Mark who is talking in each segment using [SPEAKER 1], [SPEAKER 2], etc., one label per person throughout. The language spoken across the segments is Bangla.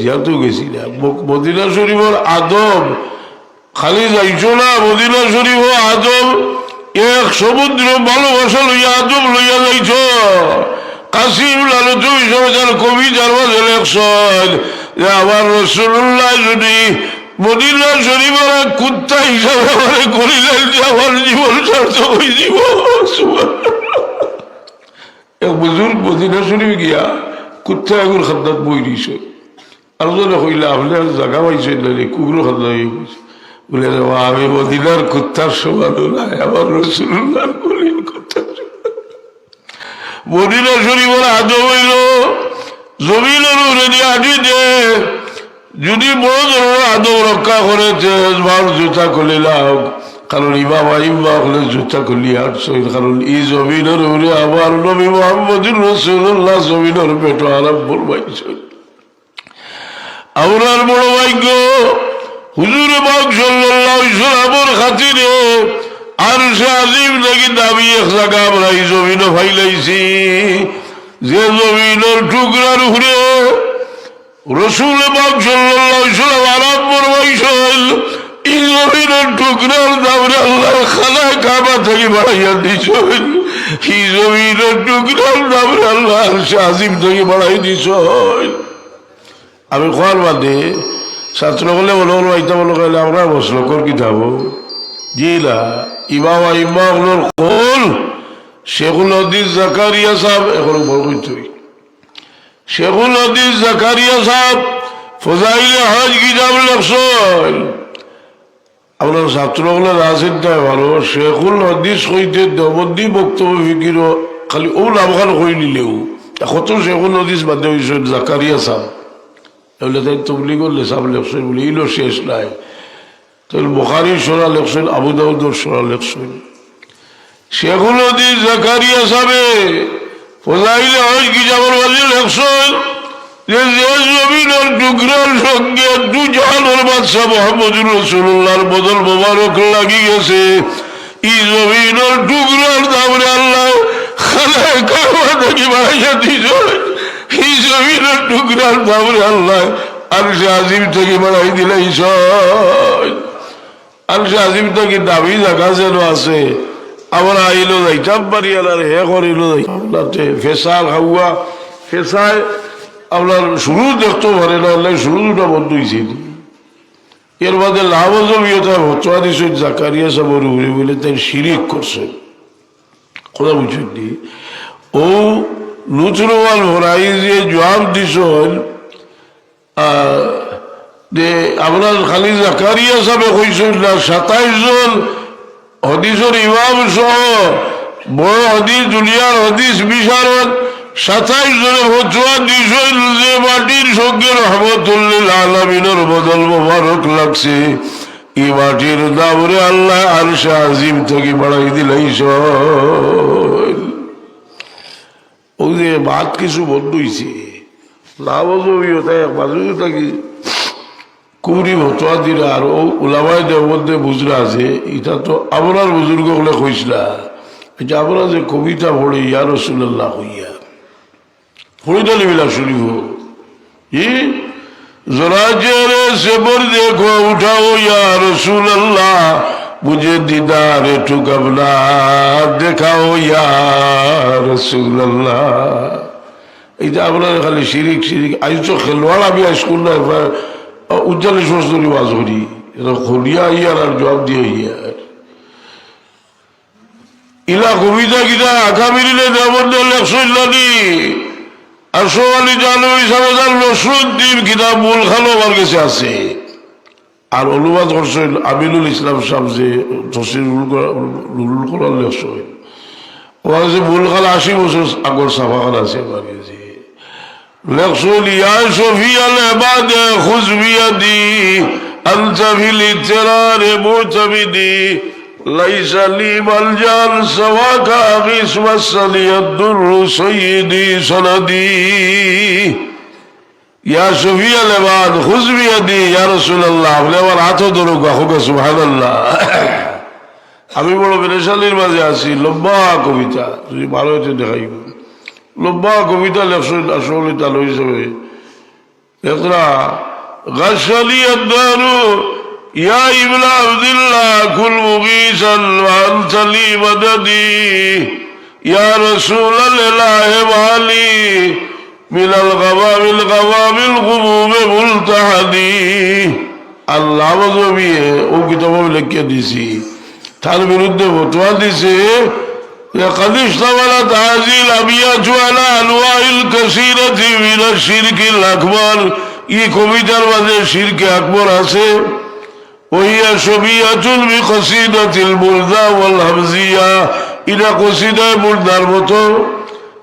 [SPEAKER 1] জিয়াতো গেছি না মদিনা শরীফর আদব খালি যাইছো না, মদিনা শরীফ আদব এক সমুদ্র ভালোবাসা লইয়া আদব লইয়া যাইছ। মদিনা কুত্তা গিয়া কুত্তা খাদ্দাত বই দিছে। আর জনে কইলে আপনার জায়গা পাইছে হয়ে গেছে। বলে আমি মদিনার কুত্তার সমান নাই আমার রসুল্লাহর কলির কুত্তার। মদিনা শরীফের হইল যদি আদব রক্ষা করেছে ভালো জুতা খুলে লাও কারণ ইমাম আইম্মা হলে জুতা খুলি আটশো কারণ এই জমিনের উপরে আমার নবী মোহাম্মদুর রসুল্লাহ, জমিনের পেটো আরাম বলবাইছে আপনার বড় ভাগ্য। হুজুর সাল্লাল্লাহু সাল্লামের খাতিরে আর সে আজিম নাকি দাবি এক জায়গা আমরা এই জমিনে ফাইলাইছি। যে জমিনের টুকরার ঘুরে রসুল সাল্লাল্লাহু সাল্লাম আরাম বলবাইছেন এই জমিনের টুকরার দামরে আল্লাহ খানা কাবা থেকে বাড়াইয়া দিছেন। এই জমিনের টুকরার দামরে আল্লাহ আর সে আজিম থেকে বাড়াই আমি খোয়ার বাদে ছাত্রগুলো বলো বলো, আইতা বলো কাইলে আমরা বসল কর কি থাকব জিলা ইমাম ইমামগুলোর কোল শেখুল হদিস জাকারিয়া সাহেব এখন বড় তুই শেখুল হদিস জাকারিয়া সাহেব ফজাইলে হজ কিতাব লেখছেন আপনার ছাত্রগুলো রাজচিন্তায় ভালো, শেখুল হদিস হইতে দবন্দি বক্তব্য ফিকির খালি ও লাভখান হয়ে নিলেও কত শেখুল হদিস বাদে হয়েছেন জাকারিয়া সাহেব এগুলো তাই তবলিগর লেসাব লেখছেন বলে, ইলো শেষ নাই। তাহলে বোখারির সোনা লেখছেন আবু দাউদর সোনা লেখছেন শেখুল হদিস জাকারিয়া সাহেবে ফজাইলে কি যাবার বাজে লেখছেন যে জমিনের টুকরার সঙ্গে দু জাহানের বাদশাহ মোহাম্মদুর রসুল্লাহর বদল মোবারক লাগি গেছে। এই জমিনের টুকরার দামরে আল্লাহ খালায় কারবা থেকে বাড়াইয়া দিছ এই জমিনের টুকরার দামরে আল্লাহ আর সে আজিম থেকে বাড়াই দিলে আর সে আজিম থেকে দাবি জায়গা যেন আছে, আমরা আইলো যাইতাম পারি আর হে করিল যাইতে ফেসাল খাওয়া ফেসায় আপনার শুরু দেখতে পারে না হলে শুরু দুটা বন্ধ হয়েছে এর মধ্যে লাভ জমিয়তা ভচুয়া দিছে জাকারিয়া সাবর উড়ে বলে তাই শিরিক করছে কথা বুঝছেন নি? ও লুচরওয়াল ভরাই যে জবাব দিছেন যে আপনার খালি জাকারিয়া সাহেব কইছেন না, সাতাইশ জন হদিসের ইমাম সহ বড় হদিস, দুনিয়ার হদিস বিশারদ সাতাইশ জনে ফতুয়া দিছেন যে মাটির সঙ্গে রহমতুল্লিল আলমিনের বদল মোবারক লাগছে। এই মাটির দামরে আল্লাহ আর আজিম থেকে বাড়াই দিলাই যে ভাত কিছু বন্ধ হয়েছে লাভ তাই বাজু থাকি কুমরি ভতুয়া দিলে আর ওলামাই আছে এটা তো আপনার বুজুর্গ হলে কইসলা এটা আমরা যে কবিতা পড়ে ইয়া রসুল্লাহ হইয়া নিবিলা শুনিব। ই জরা জেরে সেবর দেখো উঠাও ইয়া রসুল্লাহ মুঝে দিদার টুকবনা দেখাও ইয়া রসুল্লাহ এইটা আপনার খালি শিরিক শিরিক। তো খেলোয়াড়, আমি স্কুল না উজ্জ্বলের সরস্বতী বাজ করি। খুলিয়া ইয়ার আর জবাব দিয়ে ইয়ার। ইলা কবিতা কিতা আঁকা মিলিলে দেবন লেখছই লানি আর সোয়ালি জানো হিসাবে যার নসরুদ্দিন কিতাব মূল খালো আমার কাছে আছে। আর অনুবাদ করছেন আমিনুল ইসলাম সাহেব যে তসির রুল করার লেখছই ওর কাছে মূল খাল আশি বছর আগর সাফাখান আছে আমার কাছে لقصول يا شفيع العباد خذ بيدي أنت في الاضطرار معتمدي ليس لي ملجا سواك أغيث مسني الضر سيدي سندي ইয়া সুফিয়া লেবাদ হুজবিয়া দি ইয়া রসুল্লাহ আপনি আমার হাতও ধরুক হোকে সুহান আমি বড় পেরেশালির মাঝে আছি, লম্বা কবিতা, যদি ভালো হয়েছে দেখাই লম্বা কবিতা লেখছেন আসলে তাল হিসেবে। লেখরা গাছালি আদারু ইয়া ইবলা আবদুল্লাহ, কুল মুগিসান আনসালি মাদাদি। ইয়া রসুল আল্লাহ من الغمام الغمام الغموم ملتحدي আল্লাহ মজবিয়ে ও কিতাব লিখে দিছি তার বিরুদ্ধে ফতোয়া দিছে قد اشتملت هذه الأبيات على أنواع كثيرة من الشرك الأكبر ই কবিতার মাঝে শিরকে আকবর আছে وهي شبيهة بقصيدة المردى والهمزية إلى قصيدة مردى মতো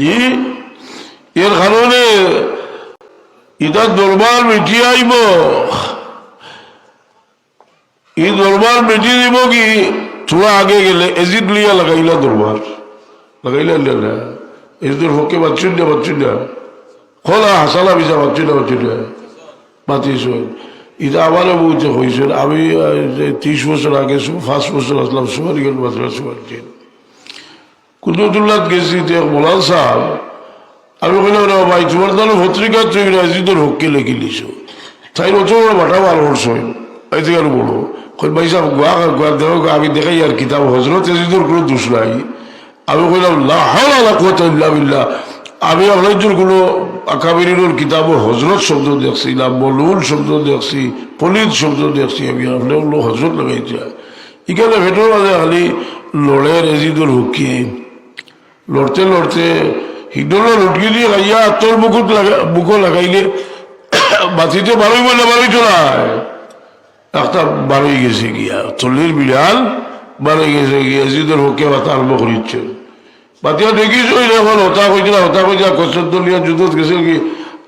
[SPEAKER 1] জি, এর কারণে ইটার দরবার মিটিয়ে আইব। এই দরবার মিটিয়ে দিব কি থোড়া আগে গেলে এজিদ লিয়া লাগাইলা দরবার। লাগাইলা না, এজিদের হকে বাচ্চুন না বাচ্চুন না। খোলা হাসালা বিজা বাচ্চুন না বাচ্চুন না। মাতিস এটা আমারও বলতে হয়েছিল আমি ত্রিশ বছর আগে ফার্স্ট বছর আসলাম সুমারি গেল সুমারি কুতুবুল্লাহ গেছি, তে মোলাল সাহেব। আমি কইলাম রে ভাই, তোমার তাহলে পত্রিকা তুই রাজনীতির হককে লেখি লিছো। তাই অত বড় বাটা বার করছ এই থেকে আরও কই, ভাই সাহেব গোয়া গোয়া দেখো, আমি দেখাই আর কিতাব হজরত এজিদুর কোনো দোষ নাই। আমি কইলাম, লা হাওলা লা কুওয়াতা ইল্লা বিল্লাহ। আমি আপনার কোনো আকাবিরিনোর কিতাব হজরত শব্দ দেখছি, না, মলুল শব্দ দেখছি পলিত শব্দ দেখছি, আমি আপনার হজরত লাগাইছে এখানে ভেতর মাঝে খালি লড়ের এজিদুর হুকিয়ে লড়তে লড়তে হিডলে লটকি দিয়ে গাইয়া তোর মুকুট লাগা লাগাইলে বাতিতে বারোই বলে বারোই চলায় একটা বারোই গেছে গিয়া, চল্লিশ বিড়াল বারোই গেছে গিয়া জিদের হকে বাতা আরম্ভ করিচ্ছে বাতিয়া দেখিস ওই এখন হতা কইছিলা হতা কইছিলা কচর দলীয় যুদ্ধত গেছিল কি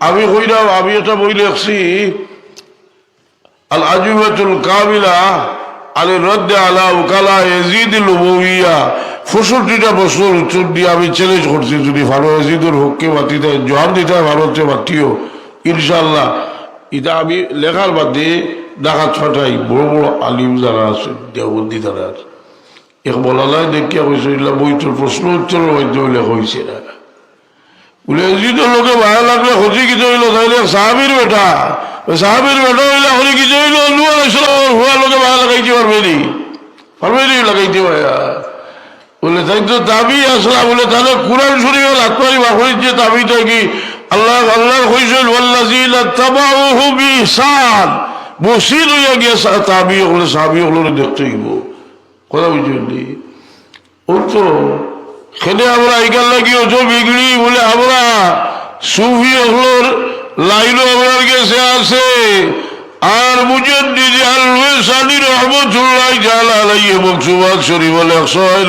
[SPEAKER 1] আমি কইলাম আমি একটা বই লেখছি। আল আজিবাতুল কাবিলা আলী রদ্দ আলা উকালা এজিদ লুবইয়া ফসলটিটা বছর উত্তর দিয়ে আমি চ্যালেঞ্জ করছি, যদি ভালো এজিদুর হককে বাতিতে জবাব দিতে হয় ভারতে বাতিও। ইনশাল্লাহ এটা আমি লেখার বাদে ডাকা ছটাই বড় বড় আলিম যারা আছে, দেওবন্দি যারা আছে। এক বলা নাই দেখিয়া কইছে এগুলা বইটোর প্রশ্ন উত্তরের মাধ্যমে লেখা হয়েছে না। বলে লোকে ভালো লাগলে হজি কিছু হইল তাইলে সাহাবির বেটা। সাহাবির বেটা হইলে হরি কিছু হইল হুয়া লোকে ভালো লাগাইতে পারবে নি। পারবে নি লাগাইতে বলে তাই তো দাবি আসলা বলে, তাহলে কোরআন শরীফের আত্মারি বাহরির যে দাবিটা কি আল্লাহ আল্লাহ হইছেন ওয়াল্লাযিনা তাবাউহু বিইহসান বসির হইয়া গিয়া তাবি হলে সাহাবি হলে দেখতে হইব। কথা বুঝলি ও তো খেলে আমরা এইখান লাগি ওজো বিগড়ি বলে, আমরা সুফি হলোর লাইনও আমার কাছে আছে। আর মুজদ্দিদ আলবে সানি রহমতুল্লাহ জাল আলাইহি মকসুবাত শরীফ লেখছেন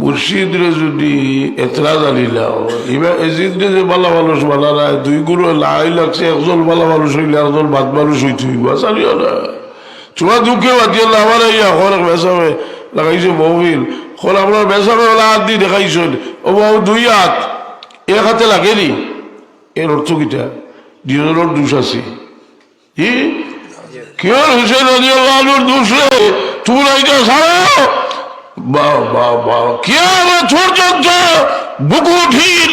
[SPEAKER 1] মুর্শিদরে যদি এতরা জানিলাও এবার এজিদরে যে বালা মানুষ নাই, দুই গুরু লাই লাগছে একজন বালা মানুষ হইলে একজন বাদ মানুষ হইতে হইব জানিও না। তোমার দুঃখে বাতিয়ে আমার এই এখন বেসামে লাগাইছে মহবিল এখন আপনার বেসামে ওলা হাত দিয়ে দেখাইছেন। ও বাবু দুই হাত এক হাতে লাগেনি এর অর্থ কিটা? দুজনের দোষ আছে। কি কেউ হুসেন দোষে তুমি এইটা ছাড়ো বাহ বাহ বাহ কিয়ামত পর্যন্ত বুকুঠির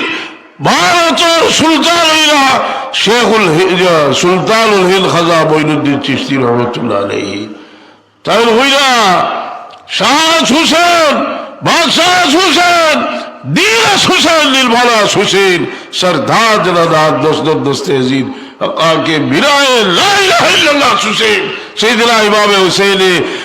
[SPEAKER 1] হুসেন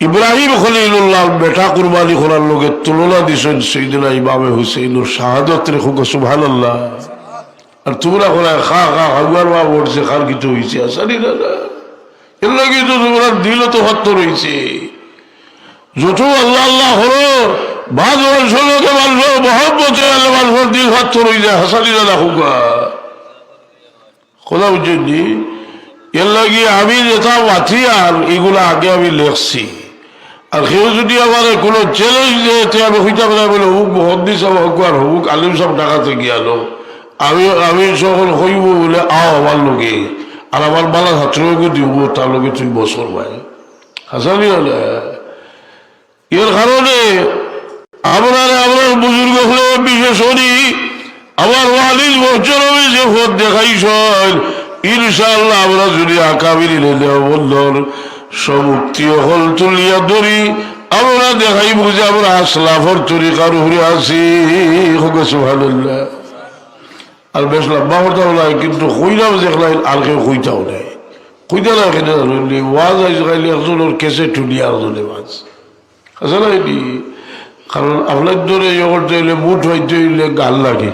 [SPEAKER 1] ইব্রাহিম খলিলুল্লাহ বেটা কুরবানি করার লোকের তুলনা দিছেন সেইদিনা ইমামে হুসেইনুর শাহাদত রেখো সুভান আল্লাহ আর তোমরা কোনা খা খা হাগুয়ার মা বলছে খার কিছু হয়েছে আসানি না এর তো তোমরা দিল তো হত্য রয়েছে যত আল্লাহ আল্লাহ হলো, বাদ বংশকে মানব মহব্বতে মানব দিল হত্য রয়ে যায় হাসানি না হুকা কথা বুঝছেন এর লাগে আমি যেটা আর এগুলো আগে আমি লেখছি। আর কেউ যদি আমার কোনো চ্যালেঞ্জ দিয়ে আমি হইতে পারে বলে হুক মহদ্দি সব হোক আর হুক, আলিম সব টাকাতে গিয়ালো আমি আমি সকল হইব বলে আও আমার লোকে। আর আমার বালা ছাত্রকে দিব, তার লোকে তুই বছর ভাই। হাসানি হলে এর কারণে আপনার আপনার বুজুর্গ হলে বিশেষ করি আমার ওয়ালিদ মোহচরমে যে ভোট দেখাইছেন, ইনশাআল্লাহ আমরা যদি আকাবির সমুক্তি হল তুলিয়া ধরি, আমরা দেখাই বুঝে আমরা আসলাফর তরিকার উপরে আছি। হোক সুবহানাল্লাহ। আর বেশ লম্বা হতাও নাই কিন্তু কইরাও দেখলাই আর কেউ কইতাও নাই। কইতা না কেন জানি ওয়াজ আইজ গাইলে একজনের কেসে টুলি আর ওয়াজ। আছে না এটি কারণ আপনার ধরে ইয়ে করতে হইলে মুঠ হইতে হইলে গাল লাগে।